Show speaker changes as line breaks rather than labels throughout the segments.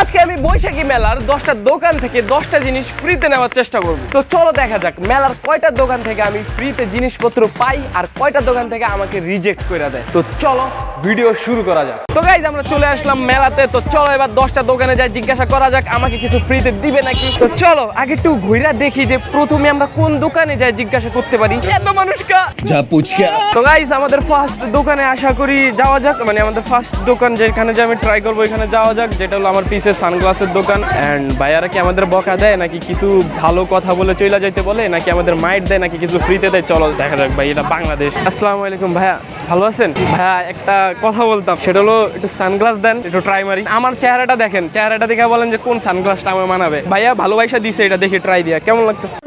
আজকে আমি বৈশাখী মেলার দশটা দোকান থেকে দশটা জিনিস ফ্রিতে নেওয়ার চেষ্টা করব। তো চলো দেখা যাক মেলার কয়টা দোকান থেকে আমি ফ্রিতে জিনিসপত্র পাই আর কয়টা দোকান থেকে আমাকে রিজেক্ট করে দেয়। তো চলো ভিডিও শুরু করা যাক। তো গাইজ আমরা চলে আসলাম মেলাতে। তো চলো এবার দশটা দোকানে যাই জিজ্ঞাসা করা যাক আমাকে কিছু ফ্রিতে দিবে নাকি? তো চলো আগে একটু ঘুরা দেখি যে প্রথমে আমরা কোন দোকানে যাই জিজ্ঞাসা করতে পারি। এত মানুষকা
যা পুচকা।
তো গাইজ আমাদের ফার্স্ট দোকানে আশা করি যাওয়া যাক। মানে আমাদের ফার্স্ট দোকান যেখানে যে আমি ট্রাই করব এখানে যাওয়া যাক যেটা হলো আমার পিছে পিসের সানগ্লাসের দোকান। অ্যান্ড ভাইয়ারা কি আমাদের বকা দেয় নাকি কিছু ভালো কথা বলে চলে যাইতে বলে? নাকি আমাদের মাইট দেয় নাকি কিছু ফ্রিতে দেয়? চলো দেখা যাক ভাই এটা বাংলাদেশ। আসসালামু আলাইকুম ভাইয়া ভালো আছেন? ভাইয়া একটা কথা বলতাম সেটা হলো একটু সানগ্লাস দেন একটু ট্রাই মারি। আমার চেহারাটা দেখেন চেহারাটা দেখে বলেন যে কোন সানগ্লাসটা আমার মানাবে। ভাইয়া ভালোবাসা দিছে এটা দেখে ট্রাই দিয়া কেমন লাগতেছে?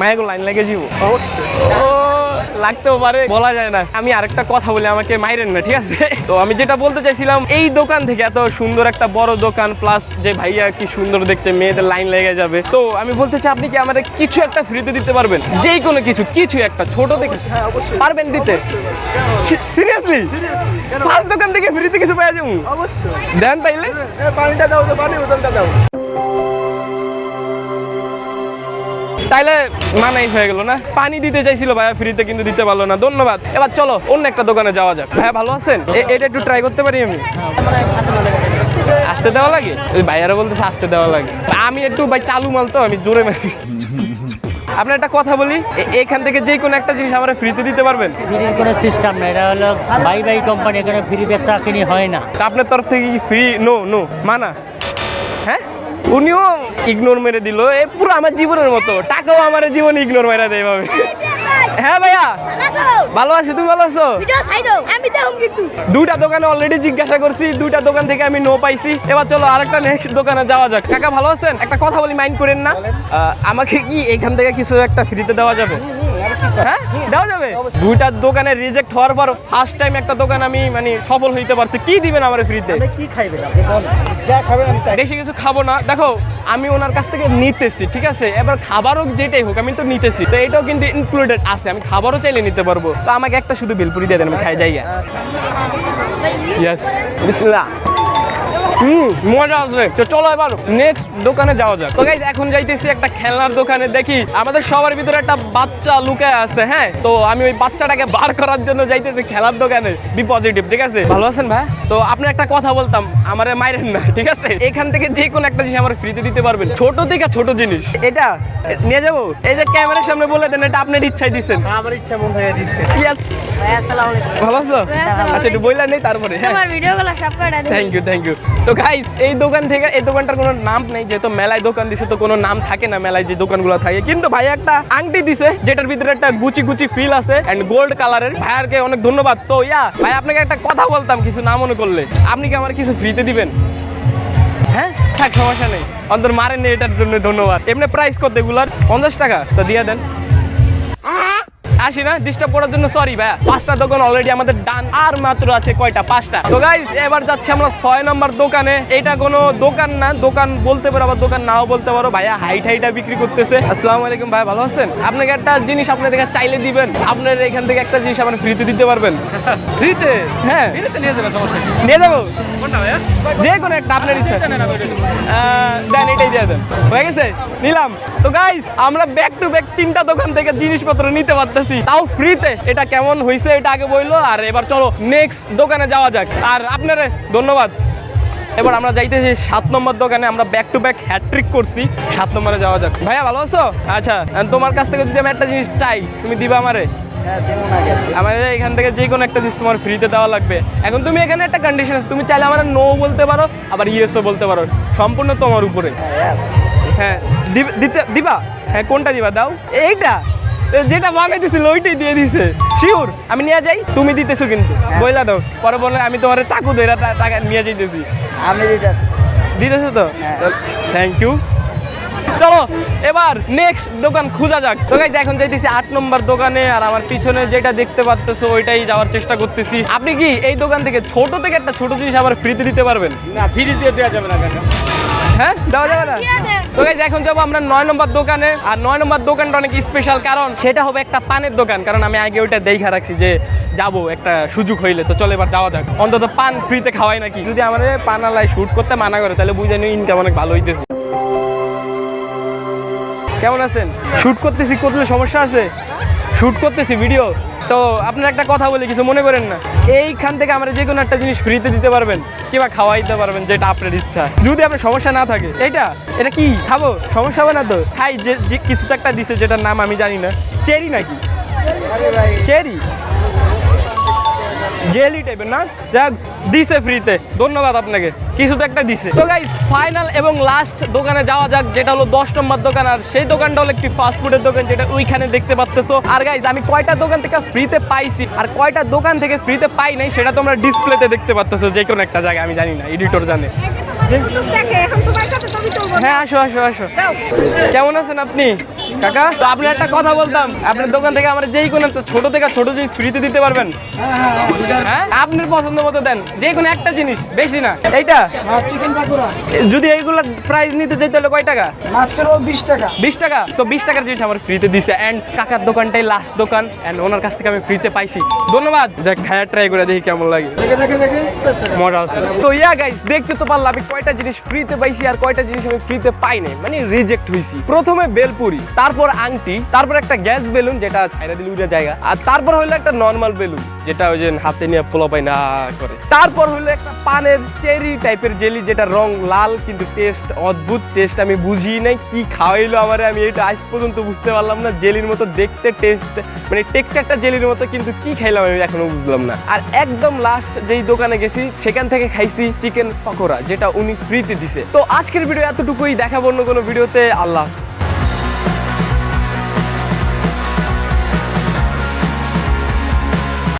মায়াগো লাইন লেগে যাব ও লাগতেও পারে। বলা যায় না। আমি আরেকটা কথা বলি আমাকে মাইরেন না ঠিক আছে? তো আমি যেটা বলতে চাইছিলাম এই দোকান থেকে এত সুন্দর একটা বড় দোকান প্লাস যে ভাইয়া কি সুন্দর দেখতে মেয়েদের লাইন লেগে যাবে। তো আমি বলতে চাই আপনি কি আমাদের কিছু একটা ফ্রিতে দিতে পারবেন? যেই কোনো কিছু কিছু একটা ছোট থেকে পারবেন দিতে? সিরিয়াসলি ফার্স্ট দোকান থেকে ফ্রিতে কিছু পাওয়া যাব?
অবশ্যই।
দেন তাইলে?
পানিটা দাও তো পানি বোতলটা দাও।
তাইলে মানাই হয়ে গেল না? পানি দিতে চাইছিল ভাইয়া ফ্রিতে কিন্তু দিতে পারল না। ধন্যবাদ। এবার চলো অন্য একটা দোকানে যাওয়া যাক। ভাইয়া ভালো আছেন? এটা একটু ট্রাই করতে পারি আমি? আসতে দেওয়া লাগে? ওই ভাইয়ারা বলতেছে আসতে দেওয়া লাগে। আমি একটু ভাই চালু মাল তো আমি জোরে মারি। আপনার একটা কথা বলি এখান থেকে যে কোনো একটা জিনিস আমরা ফ্রিতে দিতে পারবেন?
ফ্রির কোনো সিস্টেম না এটা হলো বাই বাই কোম্পানি এখানে ফ্রি বেচা কিনি হয় না।
আপনার তরফ থেকে কি ফ্রি নো নো মানা। উনিও ইগনোর মেরে দিল। এ পুরো আমার জীবনের মতো। টাকাও আমার জীবন ইগনোর মেরে দেয় এভাবে। হ্যাঁ ভাইয়া। ভালো আছি? তুমি ভালো আছো?
ভিডিও সাইডো আমি দেখুন কিন্তু।
দুইটা দোকানে অলরেডি জিজ্ঞাসা করছি। দুইটা দোকান থেকে আমি নো পাইছি। এবার চলো আরেকটা নেক্সট দোকানে যাওয়া যাক। কাকা ভালো আছেন? একটা কথা বলি মাইন্ড করেন না। আমাকে কি এখান থেকে কিছু একটা ফ্রিতে দেওয়া যাবে? হ্যাঁ? দেওয়া যাবে? দুইটা দোকানে রিজেক্ট হওয়ার পর ফার্স্ট টাইম একটা দোকান আমি মানে সফল হইতে পারছি। কি দিবেন আমার ফ্রিতে
কি খাইবেন? যা খাবেন আমি তাই।
বেশি কিছু খাব না। দেখো আমি ওনার কাছ থেকে নিতেছি ঠিক আছে? এবার খাবার হোক যেটাই হোক আমি তো নিতেছি। তো এটাও কিন্তু ইনক্লুডেড আছে আমি খাবারও চাইলে নিতে পারব। তো আমাকে একটা শুধু বেলপুরি দিয়ে দেন আমি খাই যাই ইয়েস বিসমিল্লাহ। হুম মজা আসবে। তো চলো এবার নেক্সট দোকানে যাওয়া যাক। তো গাইজ এখন যাইতেছি একটা খেলনার দোকানে। দেখি আমাদের সবার ভিতরে একটা বাচ্চা লুকায় আছে হ্যাঁ? তো আমি ওই বাচ্চাটাকে বার করার জন্য যাইতেছি খেলার দোকানে। বি পজিটিভ ঠিক আছে? ভালো আছেন ভাই? তো আপনি একটা কথা বলতাম আমারে মাইরেন না ঠিক আছে? এখান থেকে যে কোনো একটা জিনিস আমার ফ্রিতে দিতে পারবেন। ছোট থেকে ছোট জিনিস। এটা? নিয়ে যাব? এই যে ক্যামেরার সামনে বলে দেন এটা আপনার ইচ্ছাই দিচ্ছেন।
আমার ইচ্ছা মন হয়ে দিচ্ছে।
ইয়েস ভালো আছো? আচ্ছা একটু বললেন নেই তারপরে হ্যাঁ। থ্যাংক ইউ থ্যাংক ইউ তো গাইস এই দোকান থেকে এই দোকানটার কোনো নাম নেই, যেহেতু মেলায় দোকান দিছে, তো কোনো নাম থাকে না মেলায় যে দোকানগুলো থাকে। কিন্তু ভাই একটা আংটি দিছে, যেটার ভিতরে একটা গুচি গুচি ফিল আছে এন্ড গোল্ড কালারের ভাইয়ারকে অনেক ধন্যবাদ। তো ইয়া, ভাই, আপনাকে একটা কথা বলতাম কিছু না মনে করলে। আপনি কি আমার কিছু ফ্রিতে দিবেন? হ্যাঁ? থাক, সমস্যা নেই। অন্তর মারেন এটার জন্য ধন্যবাদ। এমনি প্রাইস কত এগুলার? পঞ্চাশ টাকা। তো দিয়ে দেন। আসি না ডিস্টার্ব করার জন্য সরি ভাইয়া। পাঁচটা দোকান অলরেডি আমাদের ডান আর মাত্র আছে কয়টা? পাঁচটা। তো গাইজ এবার যাচ্ছে আমরা ছয় নম্বর দোকানে। এটা কোনো দোকান না দোকান বলতে পারো আবার দোকান নাও বলতে পারো। ভাইয়া হাইট হাইটা বিক্রি করতেছে। আসসালামু আলাইকুম ভাই ভালো আছেন? আপনাকে একটা জিনিস আপনার থেকে চাইলে দিবেন। আপনার এখান থেকে একটা জিনিস আমার ফ্রিতে দিতে পারবেন। ফ্রিতে হ্যাঁ। নিয়ে যাবেন সমস্যা নিয়ে যাব? যে কোনো একটা আপনার ইচ্ছা। দেন এটাই দিয়ে দেন। হয়ে গেছে? নিলাম। তো গাইস আমরা ব্যাক টু ব্যাক তিনটা দোকান থেকে জিনিসপত্র নিতে পারতেছি। তাও ফ্রিতে এটা কেমন হয়েছে এটা আগে বলল আর এবার চলো নেক্সট দোকানে যাওয়া যাক। আর আপনারে ধন্যবাদ। এবার আমরা যাইতেছি সাত নম্বর দোকানে আমরা ব্যাক টু ব্যাক হ্যাট্রিক করছি। সাত নম্বরে যাওয়া যাক। ভাইয়া ভালো আছো? আচ্ছা তোমার কাছ থেকে যদি আমি একটা জিনিস চাই তুমি দিবা আমারে?
হ্যাঁ
আমাদের এখান থেকে যে কোনো একটা জিনিস তোমার ফ্রিতে দেওয়া লাগবে। এখন তুমি এখানে একটা কন্ডিশন আছে তুমি চাইলে আমার নো বলতে পারো আবার ইয়েসও বলতে পারো। সম্পূর্ণ তোমার উপরে। হ্যাঁ দিবে- দিবা? হ্যাঁ কোনটা দিবা? দাও। এইটা? যেটা বানাইতেছিল ওইটাই দিয়ে দিছে। শিওর আমি নিয়ে যাই তুমি দিতেছো কিন্তু। বইলা দাও পরে বলে আমি তোমার চাকু ধরে টাকা নিয়ে যাইতেছি।
আমি দিতে আসি
দিতেছো তো?
হ্যাঁ।
থ্যাংক ইউ চলো এবার নেক্সট দোকান খোঁজা যাক। তো গাইজ এখন যাইতেছি আট নম্বর দোকানে আর আমার পিছনে যেটা দেখতে পাচ্তেছো ওইটাই যাওয়ার চেষ্টা করতেছি। আপনি কি এই দোকান থেকে ছোট থেকে একটা ছোট জিনিস আবার ফ্রিতে দিতে পারবেন?
না ফ্রি দিয়ে দেওয়া যাবে না কেন?
হ্যাঁ? দেওয়া যাবে না তো গাইজ এখন যাব আমরা নয় নম্বর দোকানে। আর নয় নম্বর দোকানটা অনেক স্পেশাল কারণ সেটা হবে একটা পানের দোকান। কারণ আমি আগে ওইটা দেখা রাখছি যে যাব একটা সুযোগ হইলে। তো চলো এবার যাওয়া যাক। অন্তত পান ফ্রিতে খাওয়াই নাকি? যদি আমার পানালায় শুট করতে মানা করে তাহলে বুঝে নিও ইনকাম অনেক ভালো হইতেছে। কেমন আছেন? শুট করতেছি করলে সমস্যা আছে? শুট করতেছি ভিডিও তো আপনার একটা কথা বলি কিছু মনে করেন না? এইখান থেকে আমরা যে কোনো একটা জিনিস ফ্রিতে দিতে পারবেন কিংবা খাওয়াইতে পারবেন যেটা আপনার ইচ্ছা। যদি আপনার সমস্যা না থাকে এটা এটা কি? খাব সমস্যা হবে না তো? খাই যে যে কিছু তো একটা দিছে যেটার নাম আমি জানি না। চেরি নাকি? চেরি। জেলি টাইপের না? যাক দিছে ফ্রিতে ধন্যবাদ আপনাকে। কিছু তো একটা দিছে। তো গাইস ফাইনাল এবং লাস্ট দোকানে যাওয়া যাক যেটা হলো দশ নম্বর দোকান। আর সেই দোকানটা হলো একটি ফাস্ট ফুডের দোকান যেটা ওইখানে দেখতে পাচ্তেছো। আর গাইস আমি কয়টা দোকান থেকে ফ্রিতে পাইছি আর কয়টা দোকান থেকে ফ্রিতে পাই নাই সেটা তোমরা ডিসপ্লেতে দেখতে পাচ্তেছো যে কোনো একটা জায়গায় আমি জানি না এডিটর জানে। হ্যাঁ আসো আসো আসো। কেমন আছেন আপনি? কাকা তো আপনার একটা কথা বলতাম। আপনার দোকান থেকে আমরা যেই কোনো একটা ছোট থেকে ছোট জিনিস ফ্রিতে দিতে পারবেন? হ্যাঁ? আপনার পছন্দ মতো দেন। যে কোনো একটা জিনিস বেশি না। এইটা?
চিকেন পাকোড়া।
যদি এইগুলোর প্রাইস নিতে যেতে হলে কয় টাকা?
মাত্র বিশ টাকা।
বিশ টাকা? তো বিশ টাকার জিনিস আমার ফ্রিতে দিছে। অ্যান্ড কাকার দোকানটাই লাস্ট দোকান। অ্যান্ড ওনার কাছ থেকে আমি ফ্রিতে পাইছি। ধন্যবাদ। যাক খায়া ট্রাই করে দেখি কেমন লাগে। মজা আছে। তো ইয়া গাইস দেখতে তো পারলাম আমি কয়টা জিনিস ফ্রিতে পাইছি আর কয়টা জিনিস আমি ফ্রিতে পাই নাই। মানে রিজেক্ট হইছি। প্রথমে বেলপুরি তারপর আংটি তারপর একটা গ্যাস বেলুন যেটা ছাইরা দিলে উড়ে জায়গা আর তারপর হইল একটা নর্মাল বেলুন যেটা ওই যে হাতে নিয়ে পোলা পাই না করে। তারপর হইল একটা পানের চেরি টাইপের জেলি যেটা রং লাল, কিন্তু টেস্ট অদ্ভুত টেস্ট আমি বুঝি নাই, কি খাওয়াইলো আমারে আমি এটা আজ পর্যন্ত বুঝতে পারলাম না। জেলির মতো দেখতে টেস্ট মানে টেক্সচারটা জেলির মতো, কিন্তু কি খাইলাম আমি এখনও বুঝলাম না। আর একদম লাস্ট যেই দোকানে গেছি, সেখান থেকে খাইছি চিকেন পকোড়া, যেটা উনি ফ্রিতে দিছে। তো আজকের ভিডিও এতটুকুই, দেখাবো অন্য কোনো ভিডিওতে আল্লাহ।